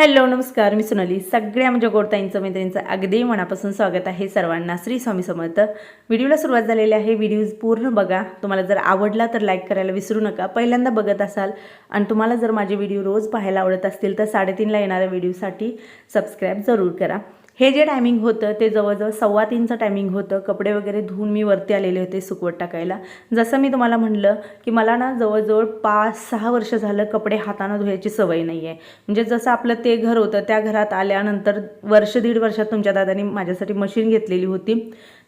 Hello नमस्कार. मी सोनाली. सगळ्या म्हणजे गोडताईंचं मैत्रिणींचं अगदी मनापासून स्वागत आहे सर्वांना श्री स्वामी समर्थ. व्हिडिओला सुरुवात झालेली आहे. व्हिडिओ पूर्ण बघा. तुम्हाला जर आवडला तर लाईक करायला विसरू नका. पहिल्यांदा बघत असाल आणि तुम्हाला जर माझे व्हिडिओ रोज पाहायला आवडत असतील तर साडेतीनला येणाऱ्या व्हिडिओसाठी सबस्क्राईब जरूर करा. हे जे टायमिंग होतं ते जवळजवळ सव्वा तीनचं टायमिंग होतं. कपडे वगैरे धुवून मी वरती आलेले होते सुकवत टाकायला. जसं मी तुम्हाला म्हणलं की मला ना जवळजवळ पाच सहा वर्ष झालं कपडे हातानं धुवायची सवय नाही आहे म्हणजे जसं आपलं ते घर होतं त्या घरात आल्यानंतर वर्ष दीड वर्षात तुमच्या दादानी माझ्यासाठी मशीन घेतलेली होती.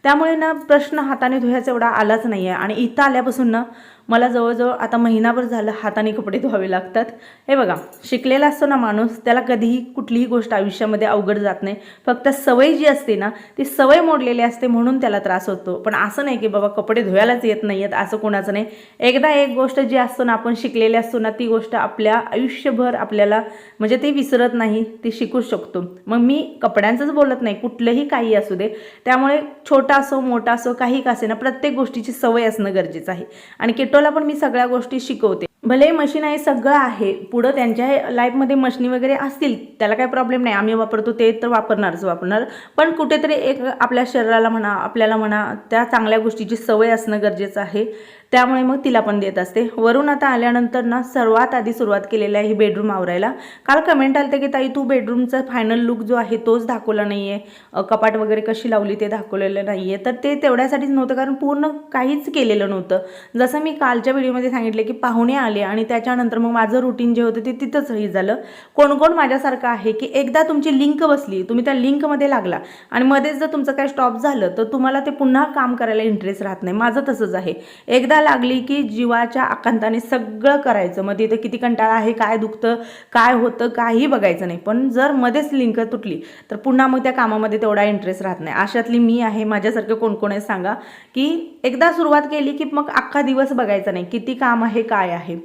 त्यामुळे ना प्रश्न हाताने धुवायचा एवढा आलाच नाही आहे आणि इथं आल्यापासून ना मला जवळजवळ आता महिनाभर झालं हाताने कपडे धुवावे लागतात. हे बघा शिकलेला असतो ना माणूस त्याला कधीही कुठलीही गोष्ट आयुष्यामध्ये अवघड जात नाही. फक्त सवय जी असते ना ती सवय मोडलेली असते म्हणून त्याला त्रास होतो. पण असं नाही की बाबा कपडे धुवायलाच येत नाही आहेत असं कोणाचं नाही. एकदा एक गोष्ट जी असतो ना आपण शिकलेली असतो ना ती गोष्ट आपल्या आयुष्यभर आपल्याला म्हणजे ते विसरत नाही ती शिकू शकतो. मग मी कपड्यांचंच बोलत नाही कुठलंही काही असू दे. त्यामुळे छोटा असो मोठा असो काही का असे ना प्रत्येक गोष्टीची सवय असणं गरजेचं आहे. आणि किटोला पण मी सगळ्या गोष्टी शिकवते. भले मशीन आहे सगळं आहे. पुढं त्यांच्या लाईफमध्ये मशीनी वगैरे असतील त्याला काही प्रॉब्लेम नाही. आम्ही वापरतो ते तर वापरणारच वापरणार. पण कुठेतरी एक आपल्या शरीराला म्हणा आपल्याला म्हणा त्या चांगल्या गोष्टीची सवय असणं गरजेचं आहे. त्यामुळे मग तिला पण देत असते. वरून आता आल्यानंतर ना सर्वात आधी सुरुवात केलेली आहे ही बेडरूम आवरायला. काल कमेंट आलं की ताई तू बेडरूमचा फायनल लुक जो आहे तोच दाखवला नाही आहे कपाट वगैरे कशी लावली ते दाखवलेलं नाही आहे तर ते तेवढ्यासाठीच नव्हतं कारण पूर्ण काहीच केलेलं नव्हतं. जसं मी कालच्या व्हिडिओमध्ये सांगितलं की पाहुणे आले आणि त्याच्यानंतर मग माझं रुटीन जे होतं ते तिथंच हे झालं. कोण कोण माझ्यासारखं आहे की एकदा तुमची लिंक बसली तुम्ही त्या लिंकमध्ये लागला आणि मध्येच जर तुमचं काही स्टॉप झालं तर तुम्हाला ते पुन्हा काम करायला इंटरेस्ट राहत नाही. माझं तसंच आहे. एकदा लागली की जीवाच्या आकांताने सगळं करायचं. मग तिथे किती कंटाळा आहे काय दुखतं काय होतं काही बघायचं नाही. पण जर मध्येच लिंक तुटली तर पुन्हा मग त्या कामामध्ये तेवढा इंटरेस्ट राहत नाही. अशातली मी आहे. माझ्यासारखं कोण कोण आहे सांगा की एकदा सुरुवात केली की मग अख्खा दिवस बघायचा नाही. किती काम आहे काय आहे.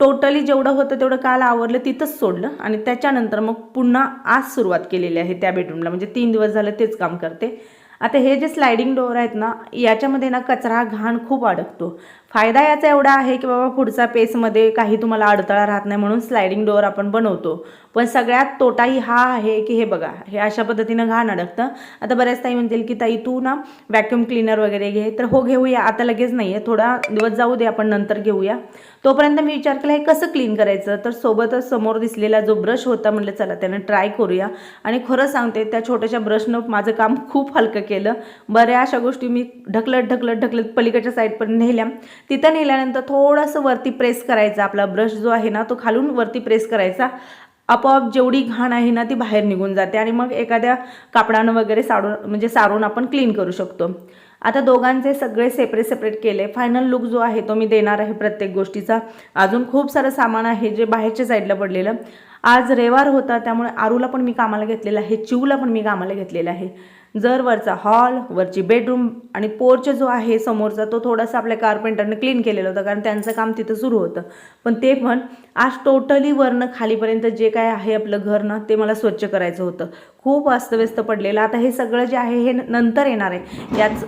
टोटली जेवढं होतं तेवढं काल आवरलं तिथंच सोडलं आणि त्याच्यानंतर मग पुन्हा आज सुरुवात केलेली आहे त्या बेडरूमला म्हणजे तीन दिवस झालं तेच काम करते. आता हे जे स्लायडिंग डोअर आहेत ना याच्यामध्ये ना कचरा घाण खूप अडकतो. फायदा याचा एवढा आहे की बाबा पुढचा पेसमध्ये काही तुम्हाला अडथळा राहत नाही म्हणून स्लायडिंग डोअर आपण बनवतो. पण सगळ्यात तोटाही हा आहे की हे बघा हे अशा पद्धतीनं घाण अडकतं. आता बऱ्याच ताई म्हणतील की ताई तू ना व्हॅक्युम क्लीनर वगैरे घे. तर हो घेऊया. आता लगेच नाही आहे थोडा दिवस जाऊ दे आपण नंतर घेऊया. तोपर्यंत मी विचार केला हे कसं क्लीन करायचं? तर सोबतच समोर दिसलेला जो ब्रश होता म्हटलं चला त्यानं ट्राय करूया. आणि खरं सांगते त्या छोट्याशा ब्रशनं माझं काम खूप हलकं केलं. बऱ्या अशा गोष्टी मी ढकलत ढकलत ढकलत पलीकडच्या साईडपर्यंत नेल्या. तिथं नेल्यानंतर थोडंसं वरती प्रेस करायचा. आपला ब्रश जो आहे ना तो खालून वरती प्रेस करायचा. आपोआप जेवढी घाण आहे ना ती बाहेर निघून जाते आणि मग एखाद्या कापडानं वगैरे साडून म्हणजे सारून आपण क्लीन करू शकतो. आता दोघांचे सगळे सेपरेट सेपरेट केले. फायनल लुक जो आहे तो मी देणार आहे प्रत्येक गोष्टीचा. अजून खूप सारं सामान आहे जे बाहेरच्या साईडला पडलेलं. आज रविवार होता त्यामुळे आरूला पण मी कामाला घेतलेलं आहे चिवला पण मी कामाला घेतलेलं आहे. जर वरचा हॉल वरची बेडरूम आणि पोर्च जो आहे समोरचा तो थोडासा आपल्या कार्पेंटरने क्लीन केलेला होता कारण त्यांचं काम तिथं सुरू होतं. पण ते पण आज टोटली वरनं खालीपर्यंत जे काय आहे आपलं घर ना ते मला स्वच्छ करायचं होतं. खूप अस्तव्यस्त पडलेलं. आता हे सगळं जे आहे हे नंतर येणार आहे. याच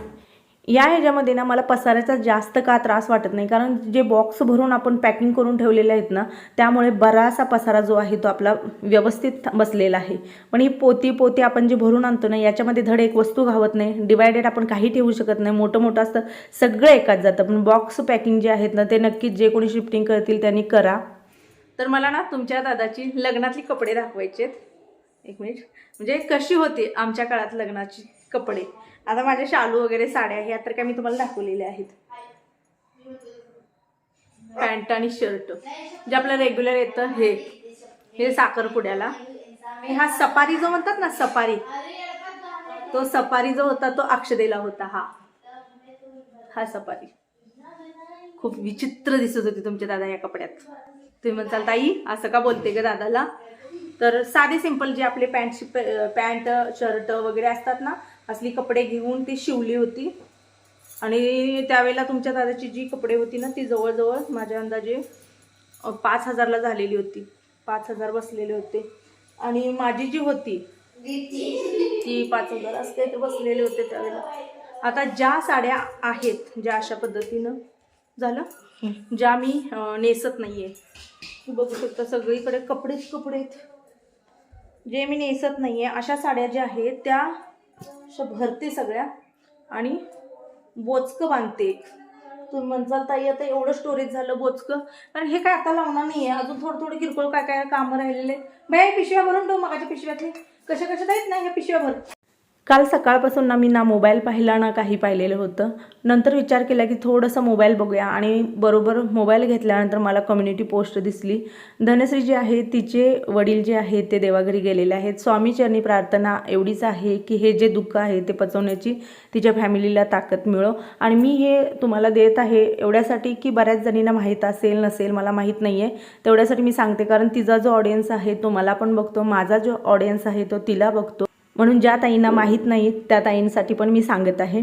या ह्याच्यामध्ये ना मला पसाऱ्याचा जास्त का त्रास वाटत नाही. कारण जे बॉक्स भरून आपण पॅकिंग करून ठेवलेले आहेत ना त्यामुळे बराचसा पसारा जो आहे तो आपला व्यवस्थित बसलेला आहे. पण ही पोती पोती आपण जे भरून आणतो ना याच्यामध्ये धड एक वस्तू घावत नाही. डिवायडेड आपण काही ठेवू शकत नाही. मोठं मोठं असतं. सगळं एकाच जातं. पण बॉक्स पॅकिंग जे आहेत ना ते नक्कीच जे कोणी शिफ्टिंग करतील त्यांनी करा. तर मला ना तुमच्या दादाची लग्नातली कपडे दाखवायचे एक मिनिट म्हणजे कशी होती आमच्या काळात लग्नाची कपडे? आता माझ्या शालू वगैरे साड्या ह्या तर काय मी तुम्हाला दाखवलेल्या आहेत. पॅन्ट आणि शर्ट जे आपलं रेग्युलर येतं हे. हे साखरपुड्याला. हा सफारी जो म्हणतात ना सफारी. तो सफारी जो होता तो अक्षदेला होता हा. हा सफारी. खूप विचित्र दिसत होती तुमच्या दादा या कपड्यात. तुम्ही म्हणताल ताई असं का बोलते ग दादाला? तर साधे सिंपल जे आपले पॅन्ट पॅन्ट शर्ट वगैरे असतात ना असली कपडे घेऊन ती शिवली होती. आणि त्यावेळेला तुमच्या दादाची जी कपडे होती ना ती जवळजवळ माझ्या अंदाजे पाच हजारला झालेली होती. पाच हजार बसलेले होते. आणि माझी जी होती ती पाच हजार असते ते बसलेले होते त्यावेळेला. आता ज्या साड्या आहेत ज्या अशा पद्धतीनं झालं? ज्या मी अ, नेसत नाहीये. बघू शकता सगळीकडे कपडेच कपडे आहेत. जे मी नेसत नाही आहे अशा साड्या ज्या आहेत त्या अशा भरते सगळ्या. आणि बोचकं बांधते. तुम्ही म्हणसाल ताई आता एवढं स्टोरेज झालं बोचकं. कारण हे काय आता लावणार नाही आहे अजून थोडं थोडं किरकोळ काय काय कामं राहिलेले बाई पिशव्या भरून ठेव मगाच्या पिशव्यातली. कशा कशा आहेत ना ह्या पिशव्या भर? काल सकाळपासून ना मी ना मोबाईल पाहिला ना काही पाहिलेलं होतं. नंतर विचार केला की थोडंसं मोबाईल बघूया. आणि बरोबर मोबाईल घेतल्यानंतर मला कम्युनिटी पोस्ट दिसली. धनश्री जी आहे तिचे वडील जे आहेत ते देवाघरी गेलेले आहेत. स्वामीचरणी प्रार्थना एवढीच आहे की हे जे दुःख आहे ते पचवण्याची तिच्या फॅमिलीला ताकद मिळो. आणि मी हे तुम्हाला देत आहे एवढ्यासाठी की बऱ्याच जणींना माहीत असेल नसेल मला माहीत नाही आहे तेवढ्यासाठी मी सांगते कारण तिचा जो ऑडियन्स आहे तो मला पण बघतो. माझा जो ऑडियन्स आहे तो तिला बघतो. म्हणून ज्या ताईंना माहीत नाही त्या ताईंसाठी पण मी सांगत आहे.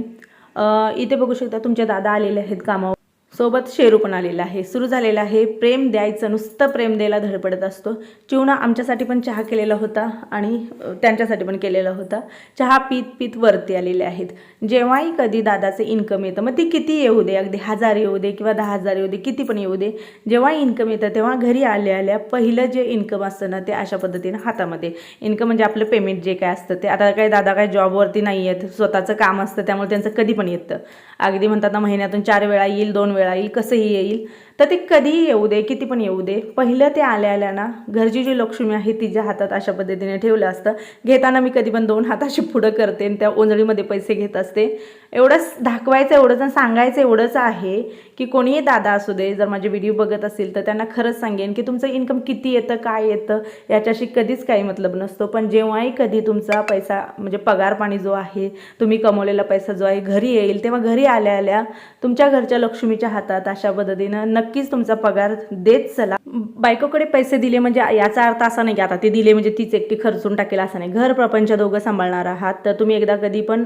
इथे बघू शकता तुमचे दादा आलेले आहेत कामावर. सोबत शेरू पण आलेला आहे. सुरू झालेला आहे. प्रेम द्यायचं नुसतं प्रेम द्यायला धडपडत असतो. चिवणा आमच्यासाठी पण चहा केलेला होता आणि त्यांच्यासाठी पण केलेला होता. चहा पीत पीत वरती आलेले आहेत. जेव्हाही कधी दादाचं इन्कम येतं मग ती किती येऊ दे? अगदी हजार येऊ दे किंवा दहा हजार येऊ दे किती पण येऊ दे. जेव्हा इन्कम येतं तेव्हा घरी आल्या आल्या पहिलं जे इन्कम असतं ना ते अशा पद्धतीनं हातामध्ये. इन्कम म्हणजे आपलं पेमेंट जे काय असतं ते आता काय दादा काय जॉबवरती नाही आहेत स्वतःचं काम असतं त्यामुळे त्यांचं कधी पण येतं. अगदी म्हणतात ना महिन्यातून चार वेळा येईल दोन वेळा येईल कसंही येईल. तर ते कधीही येऊ दे किती पण येऊ दे. पहिलं ते आल्या आल्या ना घरची जी लक्ष्मी आहे तिच्या हातात अशा पद्धतीने ठेवलं असतं घेताना मी कधी पण दोन हाताशी पुढं करते आणि त्या ओंजळीमध्ये पैसे घेत असते. एवढंच दाखवायचं एवढंच आणि सांगायचं एवढंच आहे की कोणीही दादा असू दे जर माझे व्हिडिओ बघत असतील तर त्यांना खरंच सांगेन की तुमचं इन्कम किती येतं काय येतं याच्याशी कधीच काही मतलब नसतो. पण जेव्हाही कधी तुमचा पैसा म्हणजे पगार पाणी जो आहे तुम्ही कमवलेला पैसा जो आहे घरी येईल तेव्हा घरी आल्या आल्या तुमच्या घरच्या लक्ष्मीच्या हातात अशा पद्धतीनं नक्कीच तुमचा पगार देत चला. बायकोकडे पैसे दिले म्हणजे याचा अर्थ असा नाही की आता ते दिले म्हणजे तीच एकटी खर्चून टाकेल असं नाही. घर प्रपंच दोघं सांभाळणार आहात. तर तुम्ही एकदा कधी पण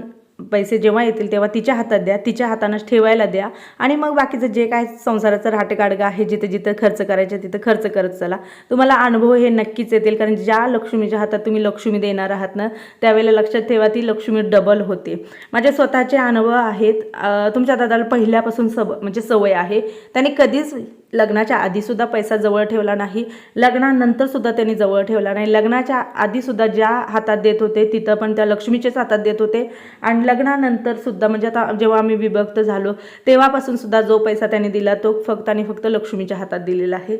पैसे जेव्हा येतील तेव्हा तिच्या हातात द्या तिच्या हातानंच ठेवायला द्या आणि मग बाकीचं जे काय संसाराचं राहतेकाडगं आहे जिथे जिथं खर्च करायचे तिथं खर्च करत चला. तुम्हाला अनुभव हे नक्कीच येतील कारण ज्या लक्ष्मीच्या हातात तुम्ही लक्ष्मी देणार आहात ना त्यावेळेला लक्षात ठेवा ती लक्ष्मी डबल होते. माझे स्वतःचे अनुभव आहेत तुमच्या दादाला पहिल्यापासून सब म्हणजे सवय आहे त्याने कधीच लग्नाच्या आधीसुद्धा पैसा जवळ ठेवला नाही. लग्नानंतर सुद्धा त्यांनी जवळ ठेवला नाही. लग्नाच्या आधीसुद्धा ज्या हातात देत होते तिथं पण त्या लक्ष्मीच्याच हातात देत होते. आणि लग्नानंतर सुद्धा म्हणजे आता जेव्हा आम्ही विभक्त झालो तेव्हापासूनसुद्धा जो पैसा त्यांनी दिला तो फक्त आणि फक्त लक्ष्मीच्या हातात दिलेला आहे.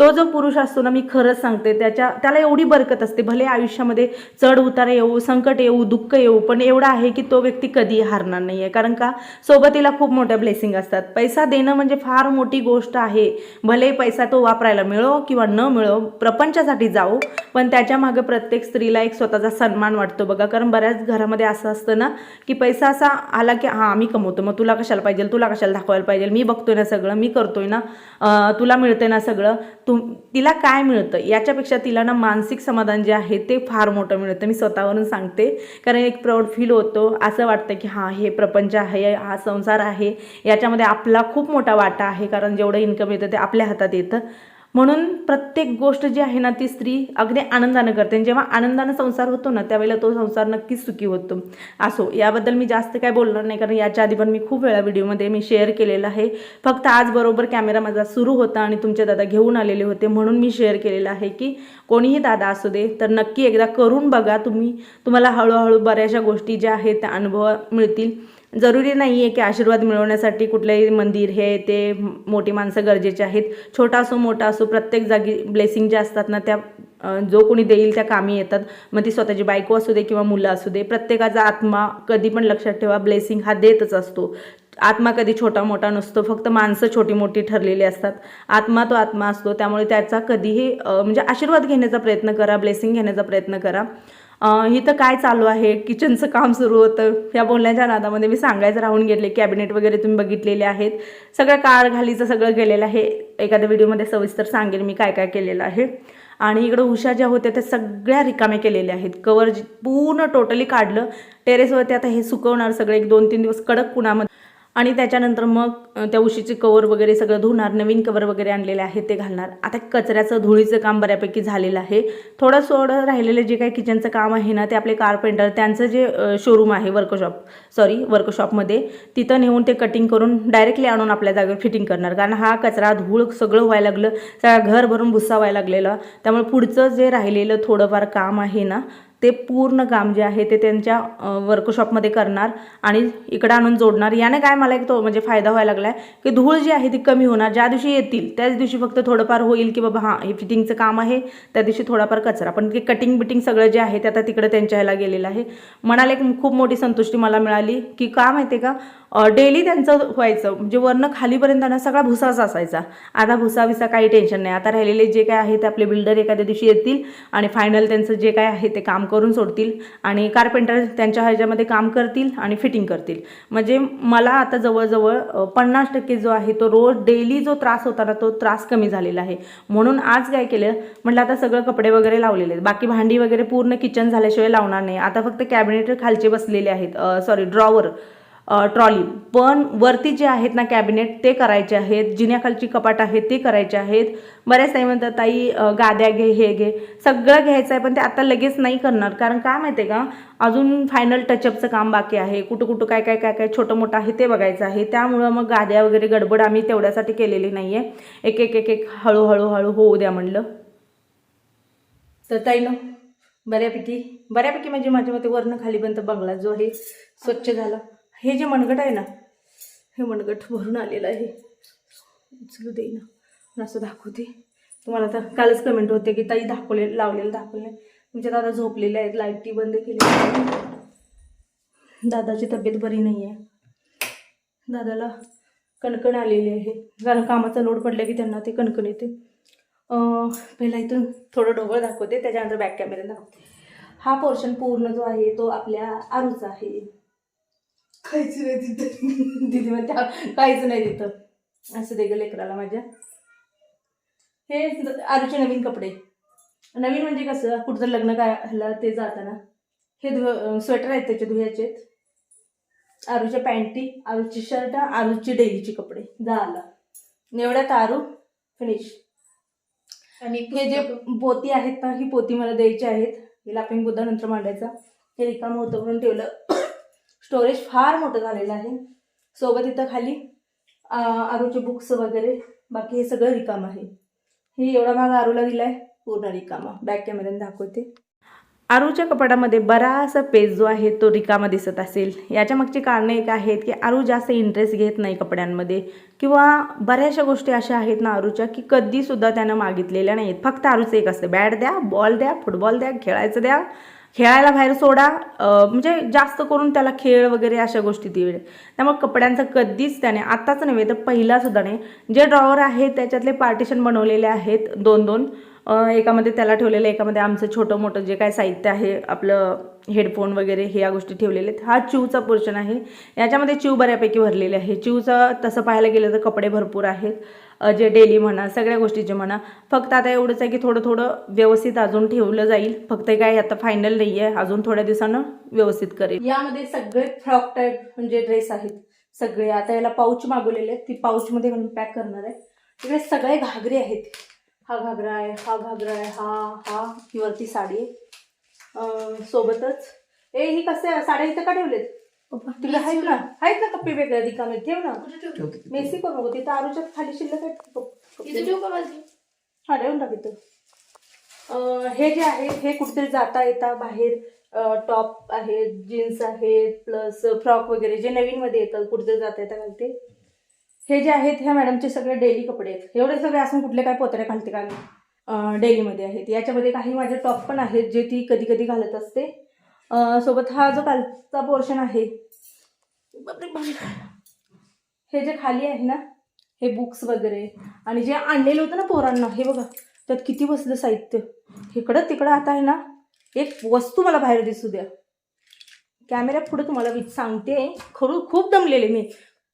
तो जो पुरुष असतो ना मी खरंच सांगते त्याच्या त्याला एवढी बरकत असते भले आयुष्यामध्ये चढ उतार येऊ संकट येऊ दुःख येऊ पण एवढं आहे की तो व्यक्ती कधी हारणार नाही आहे कारण का? सोबतीला खूप मोठ्या ब्लेसिंग असतात. पैसा देणं म्हणजे फार मोठी गोष्ट आहे. भले पैसा तो वापरायला मिळो किंवा न मिळो प्रपंचासाठी जाऊ पण त्याच्यामागे प्रत्येक स्त्रीला एक स्वतःचा सन्मान वाटतो बघा. कारण बऱ्याच घरामध्ये असं असतं ना की पैसा असा आला की हां आम्ही कमवतो मग तुला कशाला पाहिजे? तुला कशाला दाखवायला पाहिजे? मी बघतोय ना सगळं मी करतोय ना तुला मिळतंय ना सगळं तुम तिला काय मिळतं? याच्यापेक्षा तिला ना मानसिक समाधान जे आहे ते फार मोठं मिळतं. मी स्वतःवरून सांगते. कारण एक प्राऊड फील होतो. असं वाटतं की हां हे प्रपंच आहे हा संसार आहे. याच्यामध्ये आपला खूप मोठा वाटा आहे. कारण जेवढं इन्कम येतं ते आपल्या हातात येतं. म्हणून प्रत्येक गोष्ट जी आहे ना ती स्त्री अगदी आनंदानं करते. आणि जेव्हा आनंदानं संसार होतो ना त्यावेळेला तो संसार नक्कीच सुखी होतो. असो याबद्दल मी जास्त काय बोलणार नाही कारण याच्या आधी पण मी खूप वेळा व्हिडिओमध्ये मी शेअर केलेलं आहे. फक्त आज बरोबर कॅमेरा माझा सुरू होता आणि तुमचे दादा घेऊन आलेले होते म्हणून मी शेअर केलेलं आहे की कोणीही दादा असू दे तर नक्की एकदा करून बघा तुम्ही. तुम्हाला हळूहळू बऱ्याचशा गोष्टी ज्या आहेत त्या अनुभव मिळतील. जरुरी नाही आहे की आशीर्वाद मिळवण्यासाठी कुठलंही मंदिर हे ते मोठी माणसं गरजेचे आहेत. छोटा असो मोठा असो प्रत्येक जागी ब्लेसिंग ज्या असतात ना त्या जो कोणी देईल त्या कामी येतात. मग ती स्वतःची बायको असू दे किंवा मुलं असू दे प्रत्येकाचा आत्मा कधी पण लक्षात ठेवा ब्लेसिंग हा देतच असतो. आत्मा कधी छोटा मोठा नसतो फक्त माणसं छोटी मोठी ठरलेली असतात. आत्मा तो आत्मा असतो त्यामुळे त्याचा कधीही म्हणजे आशीर्वाद घेण्याचा प्रयत्न करा ब्लेसिंग घेण्याचा प्रयत्न करा. इथं काय चालू आहे? किचनचं काम सुरू होतं. या बोलण्याच्या नादामध्ये मी सांगायचं राहून गेले. कॅबिनेट वगैरे तुम्ही बघितलेले आहेत. सगळं कार घालीचं सगळं गेलेलं आहे. एखाद्या व्हिडिओमध्ये सविस्तर सांगेन मी काय काय केलेलं आहे. आणि इकडं उषा ज्या होत्या त्या सगळ्या रिकाम्या केलेल्या आहेत. कवर जी- पूर्ण टोटली काढलं. टेरेसवरती आता हे सुकवणार सगळं एक दोन तीन दिवस कडक कुणामध्ये आणि त्याच्यानंतर मग त्या उशीचे कवर वगैरे सगळं धुणार नवीन कवर वगैरे आणलेले आहेत ते घालणार. आता कचऱ्याचं धुळीचं काम बऱ्यापैकी झालेलं आहे. थोडं थोडं राहिलेलं जे काही किचनचं काम आहे ना ते आपले कारपेंटर त्यांचं जे शोरूम आहे वर्कशॉप सॉरी वर्कशॉपमध्ये तिथं नेऊन ते कटिंग करून डायरेक्टली आणून आपल्या जागेवर फिटिंग करणार. कारण हा कचरा धूळ सगळं व्हायला लागलं सगळं घर भरून भुस्सा व्हायला लागलेला. त्यामुळे पुढचं जे राहिलेलं थोडंफार काम आहे ना ते पूर्ण काम जे आहे ते त्यांच्या वर्कशॉपमध्ये करणार आणि इकडं आणून जोडणार. याने काय मला एक तो म्हणजे फायदा व्हायला लागला आहे की धूळ जी आहे ती कमी होणार. ज्या दिवशी येतील त्याच दिवशी फक्त थोडंफार होईल की बाबा हां हे फिटिंगचं काम आहे त्या दिवशी थोडाफार कचरा. पण ते कटिंग बिटिंग सगळं जे आहे ते आता तिकडं त्यांच्या ह्याला गेलेलं आहे. मनाला एक खूप मोठी संतुष्टी मला मिळाली की का माहिती आहे का डेली त्यांचं व्हायचं. म्हणजे वरनं खालीपर्यंत ना सगळा भुसाच असायचा. आता भुसा विसा काही टेन्शन नाही. आता राहिलेले जे काय आहे ते आपले बिल्डर एखाद्या दिवशी येतील आणि फायनल त्यांचं जे काय आहे ते काम करून सोडतील आणि कारपेंटर त्यांच्या ह्याच्यामध्ये काम करतील आणि फिटिंग करतील. म्हणजे मला आता जवळजवळ पन्नास टक्के जो आहे तो रोज डेली जो त्रास होता ना तो त्रास कमी झालेला आहे. म्हणून आज काय केलं म्हटलं आता सगळं कपडे वगैरे लावलेले आहेत. बाकी भांडी वगैरे पूर्ण किचन झाल्याशिवाय लावणार नाही. आता फक्त कॅबिनेट खालचे बसलेले आहेत. Sorry drawer trolley. पण वरती जे आहेत ना कॅबिनेट ते करायचे आहेत. जिन्याखालची कपाट आहे ते करायचे आहेत. बऱ्याच ताई म्हणतात ताई गाद्या घे हे घे. सगळं घ्यायचं आहे पण ते आता लगेच नाही करणार. कारण काय माहिती आहे का? अजून फायनल टचअपचं काम बाकी आहे. कुठं कुठं काय काय काय काय छोटं मोठं आहे ते बघायचं आहे. त्यामुळं मग गाद्या वगैरे गडबड आम्ही तेवढ्यासाठी केलेली नाही आहे एक एक एक एक हळूहळू हळू होऊ द्या म्हणलं. तर ताई ना बऱ्यापैकी बऱ्यापैकी म्हणजे माझ्या मते वरनं खालीपर्यंत बंगला जो आहे स्वच्छ झाला. हे जे मनगट आहे ना हे मनगट भरून आलेलं आहे. उचलू दे ना. असं दाखवते. तुम्हाला आता कालच कमेंट होते की ताई दाखवले लावलेलं दाखवले. तुमच्या दादा झोपलेले आहेत लाईटी बंद केली. दादाची तब्येत बरी नाही आहे दादाला कणकण आलेली आहे. कारण कामाचा लोड पडला की त्यांना ते कणकण येते. पहिला इथून थोडं ढोबळ दाखवते त्याच्यानंतर बॅक कॅमेरा दाखवते. हा पोर्शन पूर्ण जो आहे तो आपल्या आरूचा आहे. काहीच नाही तिथं. दिदी म्हणते "हा, काहीच नाही तिथं. असं दे ग लेकराला माझ्या. हे आरूचे नवीन कपडे. नवीन म्हणजे कसं कुठचं लग्न काय ह्याला ते जाताना. हे धु स्वेटर आहेत त्याचे धुयाचे आरूच्या पॅन्टी आरूची शर्ट आरूची डेलीचे कपडे. झालं. एवढ्यात आरू फिनिश आणि हे जे पोती आहेत ना ही पोती मला द्यायची आहेत. हे लापिंग बुद्धा नंतर मांडायचा. हे रिकाम होतं म्हणून ठेवलं. स्टोरेज फार मोठं झालेलं आहे. सोबत इथं खाली आरूचे बुक्स वगैरे बाकी हे सगळं रिकाम आहे. हे एवढा भाग आरूला आहे पूर्ण रिकामा. बॅक कॅमेऱ्याने दाखवते. आरूच्या कपाटामध्ये बराचसा पेज जो आहे तो रिकामा दिसत असेल. याच्या मागची एक आहेत की आरू जास्त इंटरेस्ट घेत नाही कपड्यांमध्ये. किंवा बऱ्याचशा गोष्टी अशा आहेत ना आरूच्या की कधीसुद्धा त्यानं मागितलेल्या नाहीत. फक्त आरूचं एक असतं. बॅट द्या बॉल द्या फुटबॉल द्या खेळायचं द्या. खेळायला बाहेर सोडा. म्हणजे जास्त करून त्याला खेळ वगैरे अशा गोष्टी दिले त्यामुळे कपड्यांचं कधीच त्याने आत्ताच नव्हे तर पहिलासुद्धा नाही. जे ड्रॉवर आहेत त्याच्यातले पार्टिशन बनवलेले आहेत दोन दोन एकामध्ये त्याला ठेवलेलं आहे, एकामध्ये आमचं छोटं मोठं जे काय साहित्य आहे आपलं हेडफोन वगैरे हे या गोष्टी ठेवलेले आहेत. हा चिवचा पोर्शन आहे. याच्यामध्ये चिव बऱ्यापैकी भरलेले आहे. चिवचं तसं पाहायला गेलं तर कपडे भरपूर आहेत. जे डेली म्हणा सगळ्या गोष्टीचे म्हणा. फक्त आता एवढंच आहे की थोडं थोडं व्यवस्थित अजून ठेवलं जाईल. फक्त काय आता फायनल नाही आहे अजून थोड्या दिवसानं व्यवस्थित करेल. यामध्ये सगळे फ्रॉक टाईप म्हणजे ड्रेस आहेत. सगळे. आता याला पाऊच मागवलेले आहेत. ती पाऊचमध्ये घालून पॅक करणार आहे. तिकडे सगळे घागरे आहेत. हा घागरा आहे हा घागरा आहे हा हा ही वरती साडी आहे. सोबतच. ए ही कसं साड्या इथं का ठेवलेत? तिकडे आहेत ना? आहेत ना कप्पे वेगळे रिकामे ठेव ना. मेसी करू नको तिथं आरूच्या खाली शिल्लक आहेत. कप- कप्पे. इथे ठेवू का माझी? हा ठेवून टाक इथं. अं, हे जे आहे हे कुठेतरी जाता येता बाहेर. टॉप आहेत जीन्स आहेत प्लस फ्रॉक वगैरे जे नवीनमध्ये येतात कुठेतरी जाता येता घालते हे जे आहेत ह्या मॅडमचे सगळे डेली कपडे आहेत. एवढे सगळे असून कुठले काय पोतरे घालते का मी डेलीमध्ये आहेत. याच्यामध्ये काही माझे टॉप पण आहेत जे ती कधी कधी घालत असते. सोबत हा जो कालचा पोर्शन आहे. हे जे खाली आहे ना हे बुक्स वगैरे आणि जे आणलेलं होतं ना पोरांना हे बघा त्यात किती बसलं साहित्य. इकडं तिकडं आता आहे ना एक वस्तू मला बाहेर दिसू द्या. कॅमेऱ्या पुढे तुम्हाला मी सांगते. खरू खूप दमलेले मी.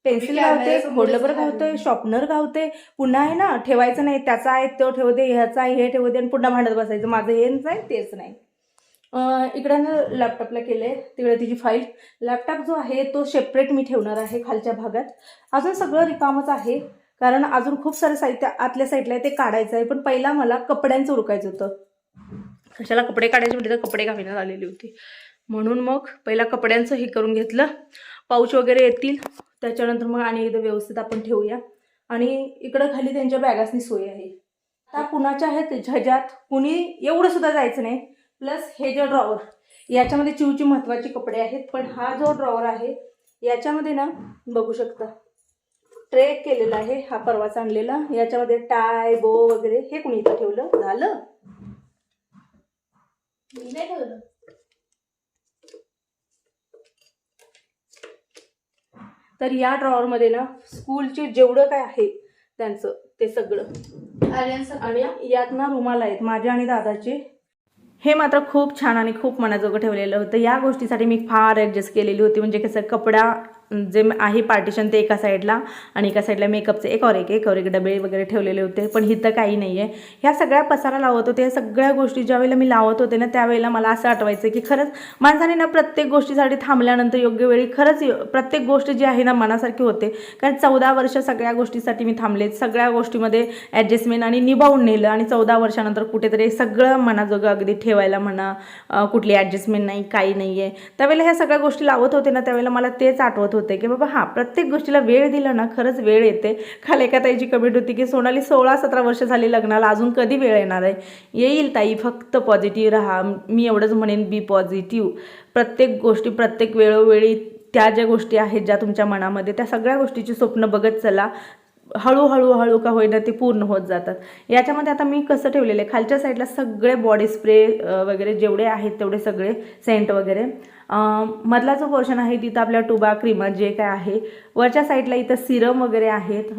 पेन्सिल गावते राहिलो. गावते शॉर्पनर गावते. पुन्हा आहे ना ठेवायचं नाही त्याचा आहे तो ठेवते ह्याचा आहे हे ठेवते आणि पुन्हा भांडत बसायचं. माझं हेच नाही तेच नाही. इकडं ना लॅपटॉपला केलं आहे तिकडे तिची फाईल लॅपटॉप जो आहे तो सेपरेट मी ठेवणार आहे खालच्या भागात. अजून सगळं रिकामच आहे कारण अजून खूप सारं साहित्य आतल्या साईडला आहे ते काढायचं आहे. पण पहिला मला कपड्यांचं उरकायचं होतं. कशाला कपडे काढायचे म्हणजे तर कपडे घालण्यात आलेली होती. म्हणून मग पहिला कपड्यांचं हे करून घेतलं. पाऊच वगैरे येतील. त्याच्यानंतर मग आणि एकदा व्यवस्थित आपण ठेवूया. आणि इकडं खाली त्यांच्या बॅगासनी सोय आहे. आता कुणाच्या आहेत झज्यात कुणी एवढं सुद्धा जायचं नाही. प्लस हे जे ड्रॉवर याच्यामध्ये चिवची महत्त्वाची कपडे आहेत पण हा जो ड्रॉवर आहे याच्यामध्ये ना बघू शकता. ट्रेक केलेला आहे हा परवाच आणलेला. याच्यामध्ये टाय बो वगैरे हे कुणी इथं ठेवलं? झालं? नाही ठेवलं. तर या ड्रॉवरमध्ये ना स्कूलचे जेवढं काय आहे त्यांचं ते सगळं. आणि यात ना रुमाल आहेत माझे आणि दादाचे. हे मात्र खूप छान आणि खूप मनाजोगं ठेवलेलं होतं. या गोष्टीसाठी मी फार ॲडजस्ट केलेली होती. म्हणजे कसं कपडा जे आहे पार्टिशन ते एका साईडला आणि एका साईडला मेकअपचे और एक एक और एक डबे वगैरे ठेवलेले होते. पण हिथं काही नाही आहे ह्या सगळ्या पसारा लावत होते. या सगळ्या गोष्टी ज्यावेळेला मी लावत होते ना त्यावेळेला मला असं आठवायचं की खरंच माणसाने ना प्रत्येक गोष्टीसाठी थांबल्यानंतर योग्य वेळी खरंच प्रत्येक गोष्ट जी आहे ना मनासारखी होते. कारण चौदा वर्ष सगळ्या गोष्टीसाठी मी थांबले सगळ्या गोष्टीमध्ये ॲडजस्टमेंट आणि निभावून नेलं आणि चौदा वर्षानंतर कुठेतरी सगळं मनाजोगं अगदी ठेवायला म्हणा कुठली ॲडजस्टमेंट नाही काही नाही आहे त्यावेळेला ह्या सगळ्या गोष्टी लावत होते ना त्यावेळेला मला तेच आठवत होते की बाबा हां प्रत्येक गोष्टीला वेळ दिला ना खरंच वेळ येते. काल एका ताईची कमेंट होती की सोनाली सोळा सतरा वर्ष झाली लग्नाला अजून कधी वेळ येणार आहे? येईल ताई फक्त पॉझिटिव्ह राहा. मी एवढंच म्हणेन बी पॉझिटिव्ह प्रत्येक गोष्टी प्रत्येक वेळोवेळी त्या ज्या गोष्टी आहेत ज्या तुमच्या मनामध्ये त्या सगळ्या गोष्टीची स्वप्न बघत चला. हळूहळू हळू का होईना ते पूर्ण होत जातात. याच्यामध्ये आता मी कसं ठेवलेलं आहे खालच्या साईडला सगळे बॉडी स्प्रे वगैरे जेवढे आहेत तेवढे सगळे सेंट वगैरे. मधला जो पोर्शन आहे तिथं आपल्या टुबा क्रीमा जे काय आहे वरच्या साईडला इथं सिरम वगैरे आहेत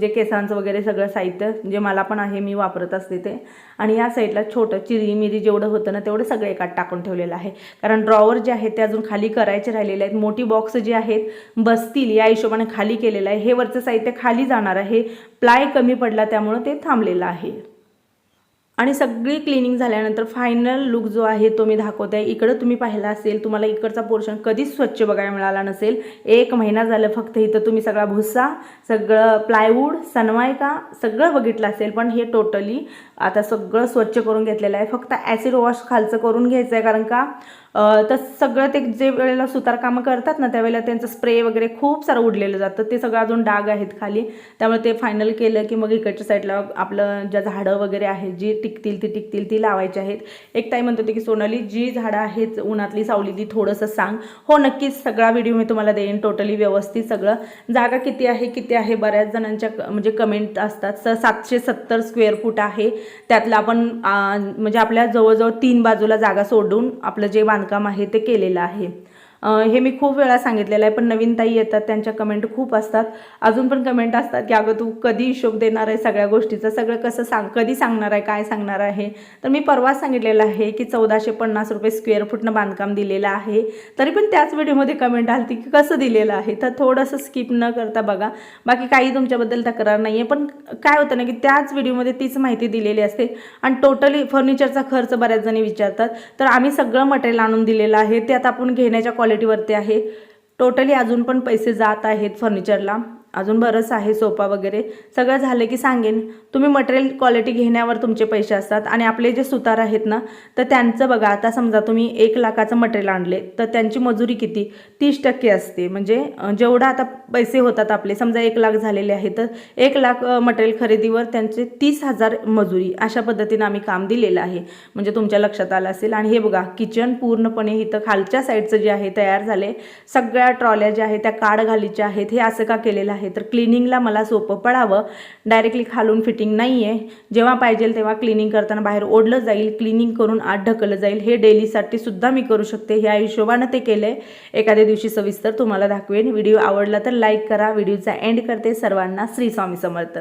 जे केसांचं वगैरे सगळं साहित्य जे मला पण आहे मी वापरत असते ते. आणि या साईडला छोटं चिरी मिरी जेवढं होतं ना तेवढं सगळं एकात टाकून ठेवलेलं आहे. कारण ड्रॉवर जे आहेत ते अजून खाली करायचे राहिलेले आहेत. मोठी बॉक्स जे आहेत बसतील या हिशोबाने खाली केलेलं आहे. हे वरचं साहित्य खाली जाणार आहे. प्लाय कमी पडला त्यामुळं ते थांबलेलं आहे. आणि सगळी क्लिनिंग झाल्यानंतर फायनल लुक जो आहे तो मी दाखवते. आहे इकडं तुम्ही पाहिला असेल तुम्हाला इकडचा पोर्शन कधीच स्वच्छ बघायला मिळाला नसेल. एक महिना झालं फक्त इथं तुम्ही सगळा भुस्सा सगळं प्लायवूड सनमायका सगळं बघितलं असेल पण हे टोटली आता सगळं स्वच्छ करून घेतलेलं आहे. फक्त ॲसिड वॉश खालचं करून घ्यायचं आहे कारण का? तर सगळं ते जे वेळेला सुतारकामं करतात ना त्यावेळेला त्यांचं स्प्रे वगैरे खूप सारं उडलेलं जातं. ते सगळं अजून डाग आहेत खाली. त्यामुळे ते फायनल केलं की मग इकडच्या साईडला आपलं ज्या झाडं वगैरे आहेत जी टिकतील ती टिकतील ती लावायची आहेत. एक ताई म्हणत होती की सोनाली जी झाडं आहेत उन्हातली सावलीतली थोडंसं सांग. हो नक्कीच सगळा व्हिडिओ मी तुम्हाला देईन टोटली व्यवस्थित सगळं. जागा किती आहे किती आहे? बऱ्याच जणांच्या क- म्हणजे कमेंट असतात. स सातशे सत्तर स्क्वेअर फूट आहे. त्यातलं आपण म्हणजे आपल्या जवळजवळ तीन बाजूला जागा सोडून आपलं जे बांधकाम आहे ते केलेलं आहे. हे मी खूप वेळा सांगितलेलं आहे पण नवीन ताई येतात त्यांच्या कमेंट खूप असतात. अजून पण कमेंट असतात की अगं तू कधी हिशोब देणार आहे सगळ्या गोष्टीचं? सगळं कसं सांग कधी सांगणार आहे काय सांगणार आहे? तर मी परवाच सांगितलेलं आहे की चौदाशे पन्नास रुपये स्क्वेअर फूटनं बांधकाम दिलेलं आहे. तरी पण त्याच व्हिडिओमध्ये कमेंट आली की कसं दिलेलं आहे? तर थोडंसं स्किप न करता बघा. बाकी काही तुमच्याबद्दल तक्रार नाही आहे पण काय होतं ना की त्याच व्हिडिओमध्ये तीच माहिती दिलेली असते. आणि टोटली फर्निचरचा खर्च बऱ्याच जणी विचारतात. तर आम्ही सगळं मटेरियल आणून दिलेलं आहे. ते आता आपण घेण्याच्या क्वालिटीवरती आहे. टोटली अजून पण पैसे जात आहेत फर्निचरला अजून बरंच आहे सोफा वगैरे. सगळं झालं की सांगेन. तुम्ही मटेरियल क्वालिटी घेण्यावर तुमचे पैसे असतात आणि आपले जे सुतार आहेत ना तर त्यांचं बघा आता समजा तुम्ही एक लाखाचं मटेरियल आणले तर त्यांची मजुरी किती? तीस टक्के असते. म्हणजे जेवढं आता पैसे होतात आपले समजा एक लाख झालेले आहेत तर एक लाख मटेरियल खरेदीवर त्यांचे तीस हजार मजुरी अशा पद्धतीनं आम्ही काम दिलेलं आहे. म्हणजे तुमच्या लक्षात आलं असेल. आणि हे बघा किचन पूर्णपणे इथं खालच्या साईडचं जे आहे तयार झाले सगळ्या ट्रॉल्या ज्या आहेत त्या काड घालीच्या आहेत. हे असं का केलेलं आहे. तर क्लिनिंगला मला सोपं पडावं. डायरेक्टली खालून फिटिंग नाही आहे जेव्हा पाहिजे तेव्हा क्लिनिंग करताना बाहेर ओढलं जाईल. क्लिनिंग करून आत ढकललं जाईल. हे डेलीसाठी सुद्धा मी करू शकते. ह्या हिशोबानं ते केलं आहे एखाद्या दिवशी सविस्तर तुम्हाला दाखवेन. व्हिडिओ आवडला तर लाईक करा. व्हिडिओचा एंड करते. सर्वांना श्री स्वामी समर्थ.